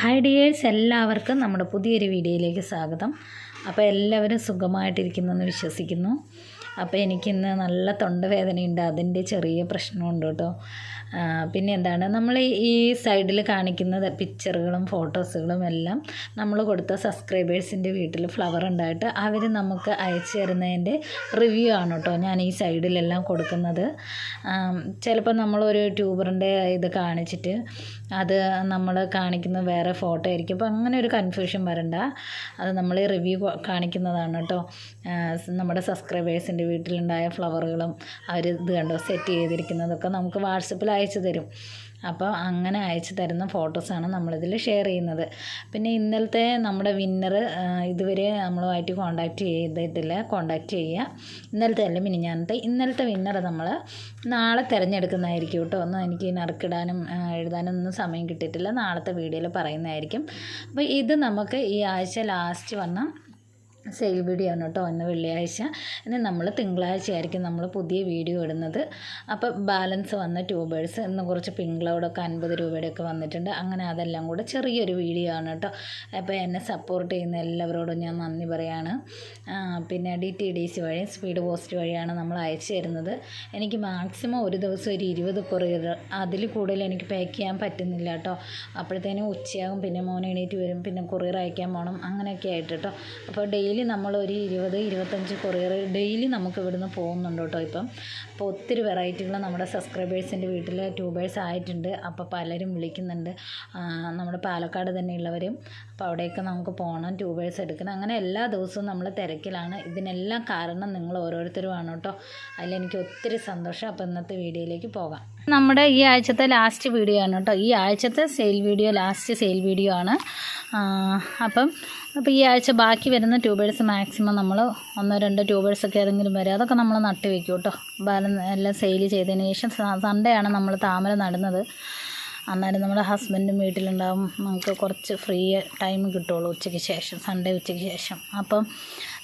Hi dears എല്ലാവർക്കും നമ്മുടെ പുതിയൊരു വീഡിയോയിലേക്ക് സ്വാഗതം. അപ്പോൾ എല്ലാവരും സുഖമായിട്ടിരിക്കുന്നു എന്ന് വിശ്വസിക്കുന്നു. അപ്പോൾ എനിക്കിന്ന് നല്ല തൊണ്ടവേദനയുണ്ട് അതിന്റെ ചെറിയ പ്രശ്നമുണ്ട് കേട്ടോ. പിന്നെ എന്താണ് നമ്മൾ ഈ സൈഡിൽ കാണിക്കുന്ന പിക്ചറുകളും ഫോട്ടോസുകളും എല്ലാം നമ്മൾ കൊടുത്ത സബ്സ്ക്രൈബേഴ്സിന്റെ വീട്ടിൽ ഫ്ലവർ ഉണ്ടായിട്ട് അവർ നമുക്ക് അയച്ചു തരുന്നതിന്റെ റിവ്യൂ ആണ് കേട്ടോ ഞാൻ ഈ സൈഡിലെല്ലാം കൊടുക്കുന്നത്. ചിലപ്പോൾ നമ്മളൊരു ട്യൂബറിന്റെ ഇത് കാണിച്ചിട്ട് അത് നമ്മൾ കാണിക്കുന്ന വേറെ ഫോട്ടോ ആയിരിക്കും. അപ്പോൾ അങ്ങനെ ഒരു കൺഫ്യൂഷൻ വരണ്ട. അത് നമ്മൾ റിവ്യൂ കാണിക്കുന്നതാണ് കേട്ടോ. നമ്മുടെ സബ്സ്ക്രൈബേഴ്സിന്റെ വീട്ടിലുണ്ടായ ഫ്ലവറുകളും അവർ ഇത് കണ്ടോ സെറ്റ് ചെയ്തിരിക്കുന്നതൊക്കെ നമുക്ക് വാട്സപ്പിൽ അയച്ചു തരും. അപ്പോൾ അങ്ങനെ അയച്ചു തരുന്ന ഫോട്ടോസാണ് നമ്മളിതിൽ ഷെയർ ചെയ്യുന്നത്. പിന്നെ ഇന്നലത്തെ നമ്മുടെ വിന്നർ ഇതുവരെ നമ്മളുമായിട്ട് കോണ്ടാക്റ്റ് ചെയ്തിട്ടില്ല. കോണ്ടാക്റ്റ് ചെയ്യുക ഇന്നലത്തെ അല്ല മിനിഞ്ഞാനത്തെ ഇന്നലത്തെ വിന്നർ നമ്മൾ നാളെ തിരഞ്ഞെടുക്കുന്നതായിരിക്കും കേട്ടോ. ഒന്നും എനിക്ക് നറുക്കിടാനും എഴുതാനും ഒന്നും സമയം കിട്ടിയിട്ടില്ല. നാളത്തെ വീഡിയോയിൽ പറയുന്നതായിരിക്കും. അപ്പോൾ ഇത് നമുക്ക് ഈ ആഴ്ച ലാസ്റ്റ് വന്ന സെയിൽ വീഡിയോ ആണ് കേട്ടോ ഇന്ന് വെള്ളിയാഴ്ച. ഇനി നമ്മൾ തിങ്കളാഴ്ച ആയിരിക്കും നമ്മൾ പുതിയ വീഡിയോ ഇടുന്നത്. അപ്പോൾ ബാലൻസ് വന്ന ട്യൂബേഴ്സ് ഇന്ന് കുറച്ച് പിങ്ക് ക്ലൗഡൊക്കെ അൻപത് രൂപയുടെയൊക്കെ വന്നിട്ടുണ്ട്. അങ്ങനെ അതെല്ലാം കൂടെ ചെറിയൊരു വീഡിയോ ആണ് കേട്ടോ. അപ്പോൾ എന്നെ സപ്പോർട്ട് ചെയ്യുന്ന എല്ലാവരോടും ഞാൻ നന്ദി പറയാണ്. പിന്നെ ഡി ടി ഡി സി വഴി സ്പീഡ് പോസ്റ്റ് വഴിയാണ് നമ്മൾ അയച്ചു തരുന്നത്. എനിക്ക് മാക്സിമം ഒരു ദിവസം ഒരു ഇരുപത് കൊറിയർ അതിൽ കൂടുതൽ എനിക്ക് പാക്ക് ചെയ്യാൻ പറ്റുന്നില്ല കേട്ടോ. അപ്പോഴത്തേനും ഉച്ചയാകും പിന്നെ മോനെ എണീറ്റ് വരും പിന്നെ കൊറിയർ അയക്കാൻ പോകണം അങ്ങനെയൊക്കെ ആയിട്ട് കേട്ടോ. അപ്പോൾ ഡെയിലി നമ്മൾ ഒരു ഇരുപത് ഇരുപത്തഞ്ച് കൊറിയർ ഡെയിലി നമുക്ക് ഇവിടുന്ന് പോകുന്നുണ്ട് കേട്ടോ ഇപ്പം. അപ്പോൾ ഒത്തിരി വെറൈറ്റികൾ നമ്മുടെ സബ്സ്ക്രൈബേഴ്സിന്റെ വീട്ടിൽ ട്യൂബേഴ്സ് ആയിട്ടുണ്ട്. അപ്പോൾ പലരും വിളിക്കുന്നുണ്ട്. നമ്മുടെ പാലക്കാട് തന്നെയുള്ളവരും അപ്പോൾ അവിടെയൊക്കെ നമുക്ക് പോകണം ട്യൂബേഴ്സ് എടുക്കണം. അങ്ങനെ എല്ലാ ദിവസവും നമ്മൾ തിരക്കിലാണ്. ഇതിനെല്ലാം കാരണം നിങ്ങൾ ഓരോരുത്തരുമാണ് കേട്ടോ. അതിലെനിക്ക് ഒത്തിരി സന്തോഷം. അപ്പോൾ ഇന്നത്തെ വീഡിയോയിലേക്ക് പോകാം. നമ്മുടെ ഈ ആഴ്ചത്തെ ലാസ്റ്റ് വീഡിയോ ആണ് കേട്ടോ. ഈ ആഴ്ചത്തെ sale video last sale video ആണ്. അപ്പം അപ്പോൾ ഈ ആഴ്ച ബാക്കി വരുന്ന ട്യൂബേഴ്സ് മാക്സിമം നമ്മൾ ഒന്നോ രണ്ടോ ട്യൂബേഴ്സൊക്കെ ഏതെങ്കിലും വരും അതൊക്കെ നമ്മൾ നട്ട് വെക്കും കേട്ടോ ബാലം എല്ലാം സെയിൽ ചെയ്തതിന് ശേഷം സൺഡേ ആണ് നമ്മൾ താമര നടുന്നത്. അന്നേരം നമ്മുടെ ഹസ്ബൻഡും വീട്ടിലുണ്ടാവും. നമുക്ക് കുറച്ച് ഫ്രീ ടൈം കിട്ടുള്ളൂ ഉച്ചയ്ക്ക് ശേഷം സൺഡേ ഉച്ചയ്ക്ക് ശേഷം. അപ്പം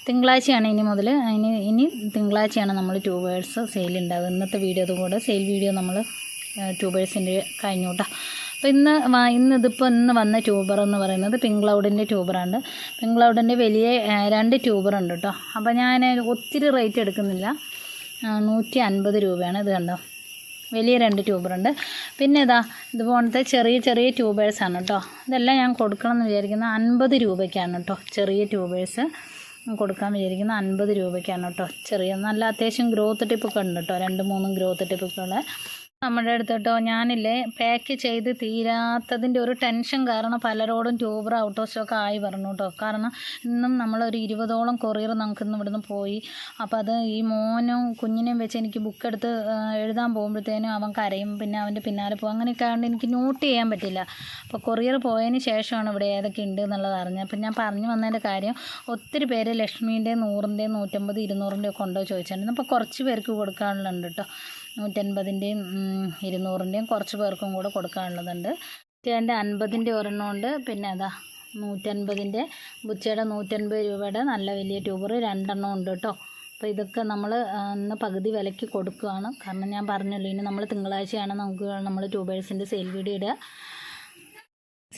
തിങ്കളാഴ്ചയാണ് ഇനി മുതൽ ഇനി ഇനി തിങ്കളാഴ്ചയാണ് നമ്മൾ ട്യൂബേഴ്സ് സെയിൽ ഉണ്ടാവുക ഇന്നത്തെ വീഡിയോ അതുകൂടെ സെയിൽ വീഡിയോ നമ്മൾ ട്യൂബേഴ്സിന്റെ കഴിഞ്ഞു കേട്ടോ അപ്പോൾ ഇന്ന് വ- ഇന്ന് വന്ന ട്യൂബർ എന്ന് പറയുന്നത് പിങ്ക് ക്ലൗഡിന്റെ ട്യൂബറാണ്. പിങ്ക് ക്ലൗഡിന്റെ വലിയ രണ്ട് ട്യൂബർ ഉണ്ട് കേട്ടോ അപ്പോൾ ഞാൻ ഒത്തിരി റേറ്റ് എടുക്കുന്നില്ല. നൂറ്റി അൻപത് രൂപയാണ് ഇത് കണ്ടോ. വലിയ രണ്ട് ട്യൂബറുണ്ട്. പിന്നെ ഇതാ ഇതുപോലത്തെ ചെറിയ ചെറിയ ട്യൂബേഴ്സാണ് കേട്ടോ ഇതെല്ലാം ഞാൻ കൊടുക്കണം എന്ന് വിചാരിക്കുന്ന അൻപത് രൂപയ്ക്കാണ് കേട്ടോ ചെറിയ ട്യൂബേഴ്സ് കൊടുക്കാൻ വിചാരിക്കുന്ന അൻപത് രൂപയ്ക്കാണ് കേട്ടോ ചെറിയ നല്ല അത്യാവശ്യം ഗ്രോത്ത് ടിപ്പൊക്കെ ഉണ്ട് കേട്ടോ രണ്ട് മൂന്നും ഗ്രോത്ത് ടിപ്പൊക്കെ നമ്മുടെ അടുത്തോട്ടോ ഞാനില്ലേ പാക്ക് ചെയ്ത് തീരാത്തതിന്റെ ഒരു ടെൻഷൻ കാരണം പലരോടും ട്യൂബർ ഔട്ട് ഓഫ് സ്റ്റോക്ക് ആയി പറഞ്ഞു കേട്ടോ കാരണം ഇന്നും നമ്മളൊരു ഇരുപതോളം കൊറിയർ നമുക്ക് ഇന്ന് ഇവിടുന്ന് പോയി. അപ്പോൾ അത് ഈ മോനും കുഞ്ഞിനെയും വെച്ച് എനിക്ക് ബുക്ക് എടുത്ത് എഴുതാൻ പോകുമ്പോഴത്തേനും അവൻ കരയും. പിന്നെ അവന്റെ പിന്നാലെ പോകും. അങ്ങനെയൊക്കെ ആയതുകൊണ്ട് എനിക്ക് നോട്ട് ചെയ്യാൻ പറ്റില്ല. അപ്പോൾ കൊറിയർ പോയതിന് ശേഷമാണ് ഇവിടെ ഏതൊക്കെ ഉണ്ട് എന്നുള്ളത് അറിഞ്ഞത്. അപ്പം ഞാൻ പറഞ്ഞു വന്നതിന്റെ കാര്യം ഒത്തിരി പേര് ലക്ഷ്മീന്റെയും നൂറിന്റെയും നൂറ്റമ്പത് ഇരുന്നൂറിന്റെയും ഒക്കെ ഉണ്ടോ ചോദിച്ചിട്ടുണ്ട്. അപ്പോൾ കുറച്ച് പേർക്ക് കൊടുക്കാനുള്ളുണ്ട് കേട്ടോ നൂറ്റൻപതിന്റെയും ഇരുന്നൂറിന്റെയും കുറച്ച് പേർക്കും കൂടെ കൊടുക്കാനുള്ളതുണ്ട്. എന്റെ അൻപതിന്റെ ഒരെണ്ണമുണ്ട്. പിന്നെ അതാ നൂറ്റൻപതിന്റെ ബുച്ചയുടെ നൂറ്റൻപത് രൂപയുടെ നല്ല വലിയ ട്യൂബർ രണ്ടെണ്ണം ഉണ്ട് കേട്ടോ. അപ്പോൾ ഇതൊക്കെ നമ്മൾ ഇന്ന് പകുതി വിലയ്ക്ക് കൊടുക്കുകയാണ് കാരണം ഞാൻ പറഞ്ഞല്ലോ ഇനി നമ്മൾ തിങ്കളാഴ്ചയാണ് നമുക്ക് നമ്മൾ ട്യൂബേഴ്സിന്റെ സെയിൽ വീഡിയോ ഇടുക.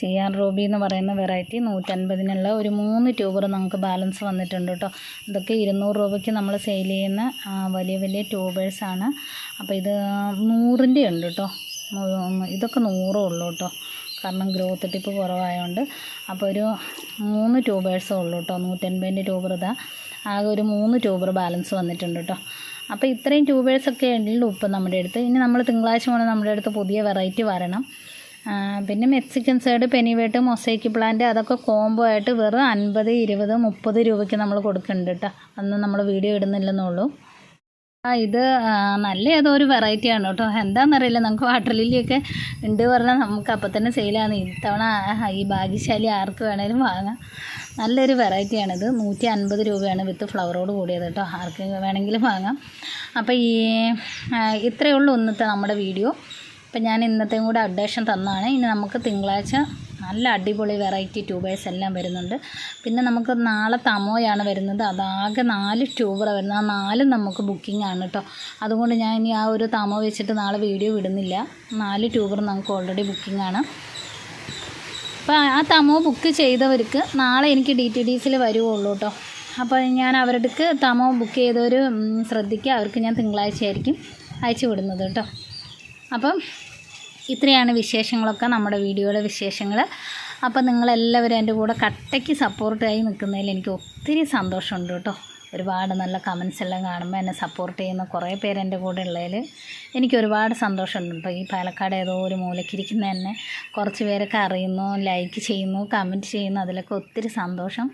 സി ആർ റൂബി എന്ന് പറയുന്ന വെറൈറ്റി നൂറ്റൻപതിനുള്ള ഒരു മൂന്ന് ട്യൂബർ നമുക്ക് ബാലൻസ് വന്നിട്ടുണ്ട് കേട്ടോ. ഇതൊക്കെ ഇരുന്നൂറ് രൂപയ്ക്ക് നമ്മൾ സെയിൽ ചെയ്യുന്ന വലിയ വലിയ ട്യൂബേഴ്സാണ് അപ്പോൾ ഇത് നൂറിന്റെ ഉണ്ട് കേട്ടോ. ഇതൊക്കെ നൂറേ ഉള്ളൂ കേട്ടോ. കാരണം ഗ്രോത്ത് ടിപ്പ് കുറവായതുകൊണ്ട് അപ്പോൾ ഒരു മൂന്ന് ട്യൂബേഴ്സേ ഉള്ളൂ കേട്ടോ. നൂറ്റൻപതിന്റെ ട്യൂബർ ഇതാ. ആകെ ഒരു മൂന്ന് ട്യൂബർ ബാലൻസ് വന്നിട്ടുണ്ട് കേട്ടോ. അപ്പോൾ ഇത്രയും ട്യൂബേഴ്സൊക്കെ ഉള്ളൂ ഇപ്പം നമ്മുടെ അടുത്ത്. ഇനി നമ്മൾ തിങ്കളാഴ്ച മുതൽ നമ്മുടെ അടുത്ത് പുതിയ വെറൈറ്റി വരണം. പിന്നെ മെക്സിക്കൻ സൈഡ് പെനിവേട്ട് മൊസൈക്ക് പ്ലാന്റ് അതൊക്കെ കോംബോ ആയിട്ട് വെറും അൻപത് ഇരുപത് മുപ്പത് രൂപയ്ക്ക് നമ്മൾ കൊടുക്കുന്നുണ്ട് കേട്ടോ. അന്ന് നമ്മൾ വീഡിയോ ഇടുന്നില്ലെന്നുള്ളൂ. ആ ഇത് നല്ല ഏതോ ഒരു വെറൈറ്റിയാണ് കേട്ടോ. എന്താണെന്നറിയില്ല നമുക്ക് വാട്ടർ ലില്ലിയൊക്കെ ഉണ്ട് പറഞ്ഞാൽ നമുക്ക് അപ്പം തന്നെ സെയിലാണ് ഇത്തവണ ഈ ഭാഗ്യശാലി ആർക്ക് വേണേലും വാങ്ങാം. നല്ലൊരു വെറൈറ്റിയാണിത് നൂറ്റി അൻപത് രൂപയാണ് വിത്ത് ഫ്ലവറോട് കൂടിയത് കേട്ടോ. ആർക്ക് വേണമെങ്കിലും വാങ്ങാം. അപ്പോൾ ഈ ഇത്രയേ ഉള്ളൂ ഇന്നത്തെ നമ്മുടെ വീഡിയോ അപ്പം ഞാൻ ഇന്നത്തെയും കൂടെ അപ്ഡേഷൻ തന്നാണ്. ഇനി നമുക്ക് തിങ്കളാഴ്ച നല്ല അടിപൊളി വെറൈറ്റി ട്യൂബേഴ്സ് എല്ലാം വരുന്നുണ്ട്. പിന്നെ നമുക്ക് നാളെ തമോയാണ് വരുന്നത്. അതാകെ നാല് ട്യൂബറാണ് വരുന്നത്. ആ നാലും നമുക്ക് ബുക്കിംഗ് ആണ് കേട്ടോ. അതുകൊണ്ട് ഞാൻ ഇനി ആ ഒരു തമോ വെച്ചിട്ട് നാളെ വീഡിയോ വിടുന്നില്ല. നാല് ട്യൂബർ നമുക്ക് ഓൾറെഡി ബുക്കിംഗ് ആണ്. അപ്പോൾ ആ തമോ ബുക്ക് ചെയ്തവർക്ക് നാളെ എനിക്ക് ഡി ടി ഡി സിൽ വരുവുള്ളൂ കേട്ടോ. അപ്പോൾ ഞാൻ അവരുടെ തമോ ബുക്ക് ചെയ്തവർ ശ്രദ്ധിക്കുക. അവർക്ക് ഞാൻ തിങ്കളാഴ്ചയായിരിക്കും അയച്ചു വിടുന്നത് കേട്ടോ. അപ്പം ഇത്രയാണ് വിശേഷങ്ങളൊക്കെ നമ്മുടെ വീഡിയോയുടെ വിശേഷങ്ങൾ. അപ്പം നിങ്ങളെല്ലാവരും എന്റെ കൂടെ കട്ടയ്ക്ക് സപ്പോർട്ടായി നിൽക്കുന്നതിൽ എനിക്ക് ഒത്തിരി സന്തോഷമുണ്ട് കേട്ടോ. ഒരുപാട് നല്ല കമൻസ് എല്ലാം കാണുമ്പോൾ എന്നെ സപ്പോർട്ട് ചെയ്യുന്ന കുറേ പേര് എന്റെ കൂടെ ഉള്ളതിൽ എനിക്ക് ഒരുപാട് സന്തോഷമുണ്ട് കേട്ടോ. ഈ പാലക്കാട് ഏതോ ഒരു മൂലക്കിരിക്കുന്ന എന്നെ കുറച്ച് പേരൊക്കെ അറിയുന്നു ലൈക്ക് ചെയ്യുന്നു കമന്റ് ചെയ്യുന്നു അതിലൊക്കെ ഒത്തിരി സന്തോഷം.